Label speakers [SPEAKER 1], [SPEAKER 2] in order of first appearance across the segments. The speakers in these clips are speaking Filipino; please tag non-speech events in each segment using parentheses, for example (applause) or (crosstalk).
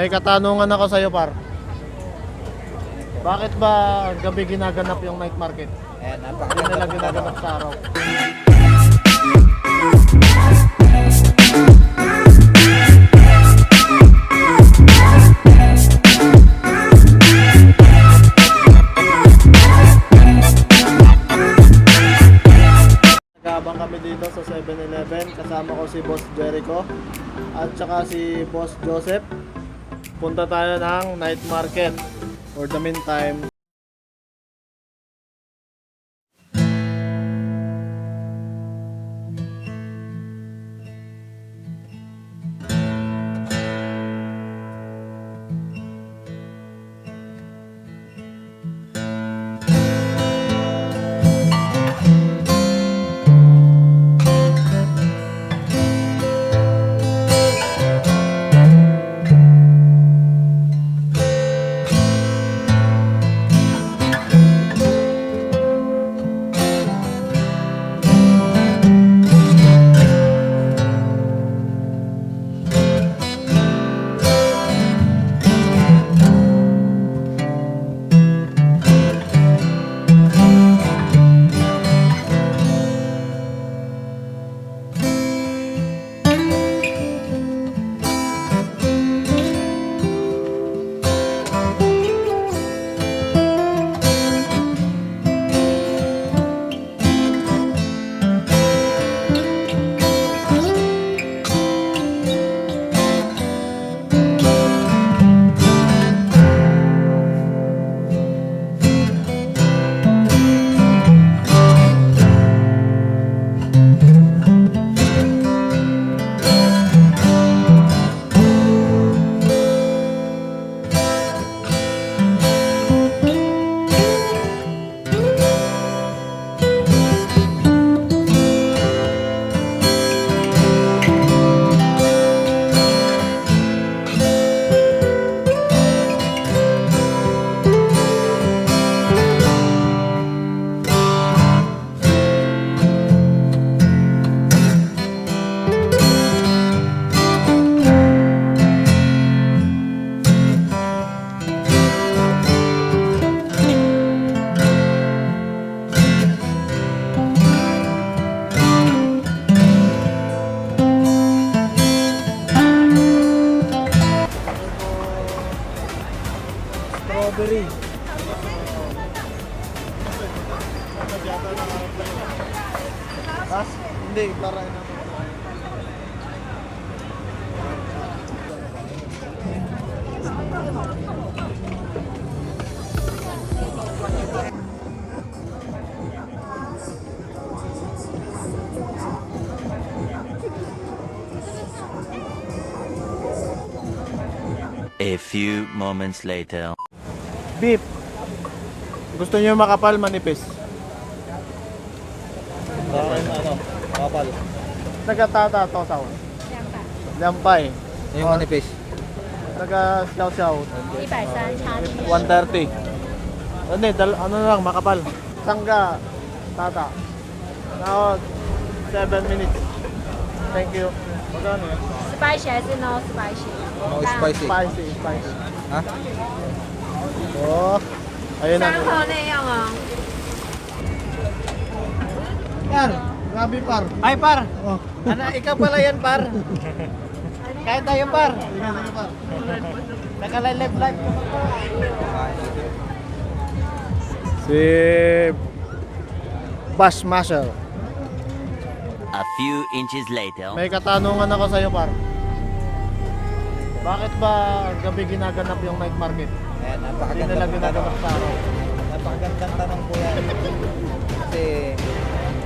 [SPEAKER 1] May katanungan ako sa'yo, par. Bakit ba gabi ginaganap yung night market? Hindi
[SPEAKER 2] napakaganda
[SPEAKER 1] nila ginaganap sa araw. Nagkaabang kami dito sa 7-Eleven. Kasama ko si Boss Jericho at saka si Boss Joseph. Punta tayo ng night market. For the meantime, strawberry. Ha? Hindi, larain natin.
[SPEAKER 3] A few moments later.
[SPEAKER 1] Beef. Gusto niyo makapal, manipis?
[SPEAKER 2] Bakit ano? Makapal.
[SPEAKER 1] Nagtatataw ah. sa ako. Lampay.
[SPEAKER 2] Yung manipis.
[SPEAKER 4] Taga siyaw siyaw.
[SPEAKER 1] 130. Ano eh, ano lang, makapal. Sangga, tata. Now, 7 minutes. Thank you.
[SPEAKER 4] Spicy, as in no spicy.
[SPEAKER 2] No spicy.
[SPEAKER 1] Spicy, spicy.
[SPEAKER 2] Ha? Huh?
[SPEAKER 1] Oh, ayun na.
[SPEAKER 4] Sarang na yan ah.
[SPEAKER 1] Par, grabe par.
[SPEAKER 2] Ay par.
[SPEAKER 1] Oh.
[SPEAKER 2] Ana, ikaw pala yan par. Kaya tayo par.
[SPEAKER 1] Ikaw tayo par.
[SPEAKER 2] Nakalive live.
[SPEAKER 1] Si Bass Muscle.
[SPEAKER 3] A few inches later.
[SPEAKER 1] May katanungan ako sa iyo par. Bakit ba gabi ginaganap yung night market?
[SPEAKER 2] Ayan,
[SPEAKER 1] Hindi
[SPEAKER 2] napakaganda
[SPEAKER 1] nila
[SPEAKER 2] po
[SPEAKER 1] ginaganap
[SPEAKER 2] tanong.
[SPEAKER 1] sa araw.
[SPEAKER 2] Napakagandang tanong po yan. Kasi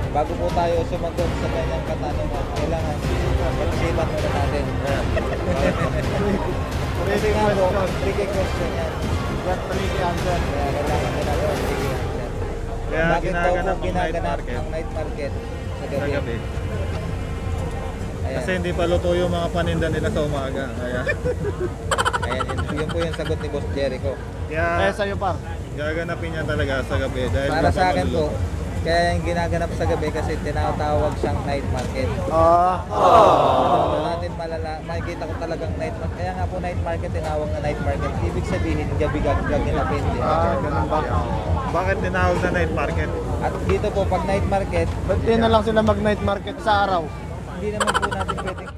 [SPEAKER 2] bago po tayo sumagot sa kanyang katanungan, kailangan pag-isipan muna natin. (laughs) Kasi
[SPEAKER 1] Tricky
[SPEAKER 2] nga po,
[SPEAKER 1] question.
[SPEAKER 2] tricky question yan.
[SPEAKER 1] Get tricky answer.
[SPEAKER 2] Kaya kailangan nila ng tricky answer.
[SPEAKER 5] Kaya
[SPEAKER 2] Bakit daw
[SPEAKER 5] ginaganap
[SPEAKER 2] po
[SPEAKER 5] ang night market
[SPEAKER 2] ang night market sa
[SPEAKER 5] sa
[SPEAKER 2] gabi?
[SPEAKER 5] gabi.
[SPEAKER 2] Ayan.
[SPEAKER 5] Kasi hindi pa luto yung mga paninda nila sa umaga. Kaya (laughs)
[SPEAKER 2] Ayan, yun, yun po yung sagot ni Boss Jericho.
[SPEAKER 1] Eh,
[SPEAKER 5] kaya
[SPEAKER 1] sa'yo par.
[SPEAKER 5] gaganapin niya talaga sa gabi dahil
[SPEAKER 2] Para sa
[SPEAKER 5] pa
[SPEAKER 2] akin po. Kaya yung ginaganap sa gabi kasi tinatawag siyang night market.
[SPEAKER 1] Ah,
[SPEAKER 2] Doon natin malala, makikita ko talagang night market. Kaya nga po night market tinawag na night market. Ibig sabihin gabi ginapin din.
[SPEAKER 1] ah, ganun ba?
[SPEAKER 5] Bakit tinawag na night market?
[SPEAKER 2] At dito po pag night market,
[SPEAKER 1] Ba't di na lang sila mag night market sa araw?
[SPEAKER 2] Hindi naman po natin pwedeng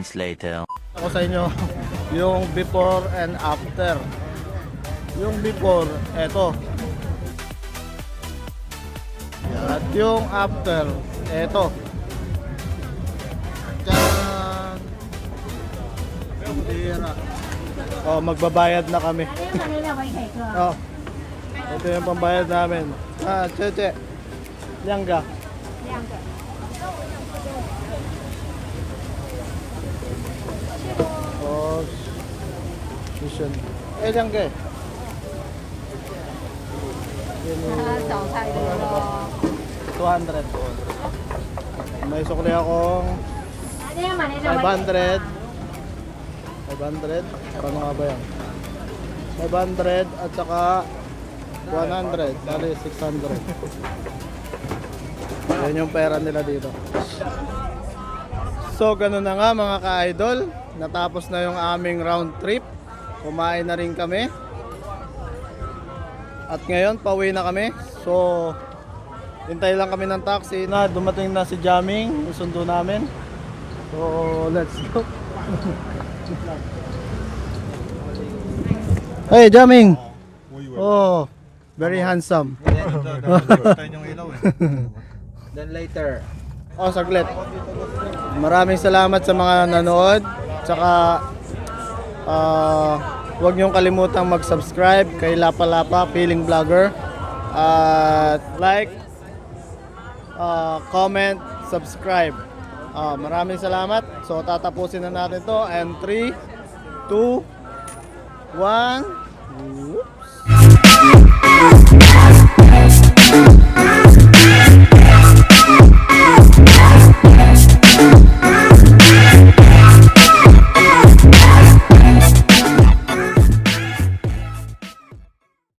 [SPEAKER 3] moments later.
[SPEAKER 1] Ako sa inyo, yung before and after. Yung before, eto. At yung after, eto. Pambira. Oh, magbabayad na kami. oh. Ito yung pambayad namin. Ah, cheche. Liangga.
[SPEAKER 4] 两
[SPEAKER 1] Tapos, vision. Eh,
[SPEAKER 4] lang ka eh. Yan
[SPEAKER 1] 200 po. May sukli akong 500. 500. Paano nga ba yan? 500 at saka 100. Dali 600. Yan yung pera nila dito. So, ganun na nga mga ka-idol. Natapos na yung aming round trip. Kumain na rin kami. At ngayon, pauwi na kami. So, hintay lang kami ng taxi na dumating na si Jamming, yung sundo namin. So, let's go. (laughs) hey, Jamming! Oh, very handsome.
[SPEAKER 5] Eh. (laughs)
[SPEAKER 2] then later.
[SPEAKER 1] Oh, saglit. Maraming salamat sa mga nanood. Tsaka, ah, huwag niyong kalimutang mag-subscribe kay Lapa Lapa, Feeling Vlogger. At like, ah, comment, subscribe. Ah, maraming salamat. So, tatapusin na natin to. And 3, 2, 1. Whoops.